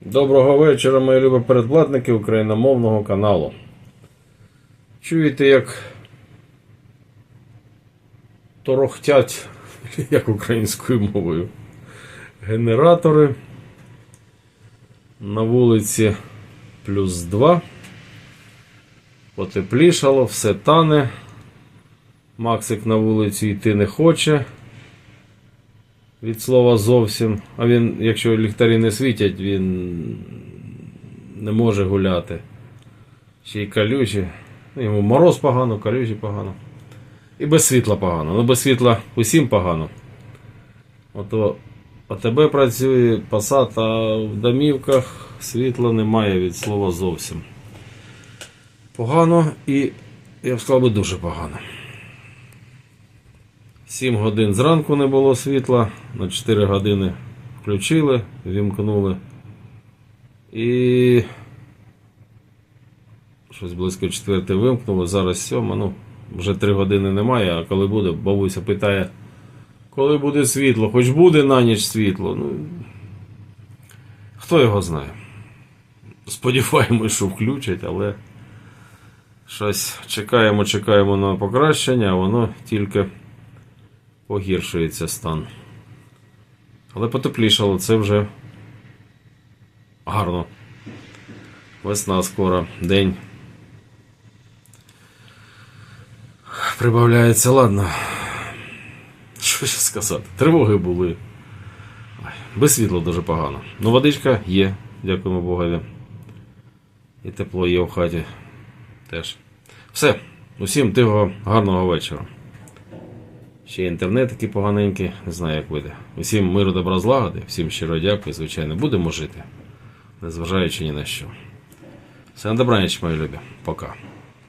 Доброго вечора, мої любі передплатники україномовного каналу. Чуєте, як торохтять, як українською мовою, генератори. На вулиці плюс 2. Потеплішало, все тане. Максик на вулицю йти не хоче. Від слова зовсім. А він, якщо ліхтарі не світять, він не може гуляти. Ще й калючі. Ну, Йому мороз погано, калючі погано. І без світла погано. Ну без світла усім погано. Ото АТБ працює, посад, а в домівках світла немає від слова зовсім. Погано і, я б сказав би, дуже погано. 7 годин зранку не було світла, на 4 години включили, вімкнули. І щось близько 4 вимкнули, зараз 7, ну, вже 3 години немає, а коли буде, бабуся питає, коли буде світло, хоч буде на ніч світло. Ну, хто його знає. Сподіваємось, що включать, але щось чекаємо, чекаємо на покращення, а воно тільки погіршується стан. Але потеплішало, це вже гарно. Весна скоро, день. Прибавляється, ладно. Що ще сказати? Тривоги були. Без світла дуже погано. Ну, водичка є, дякуємо Богові. І тепло є в хаті теж. Все. Усім тихого, гарного вечора. Ще інтернет такий поганенький, не знаю, як вийде. Усім миру, добра, злагоди, всім щиро дякую, звичайно, будемо жити, незважаючи ні на що. Все на добраніч, мої любі. Пока.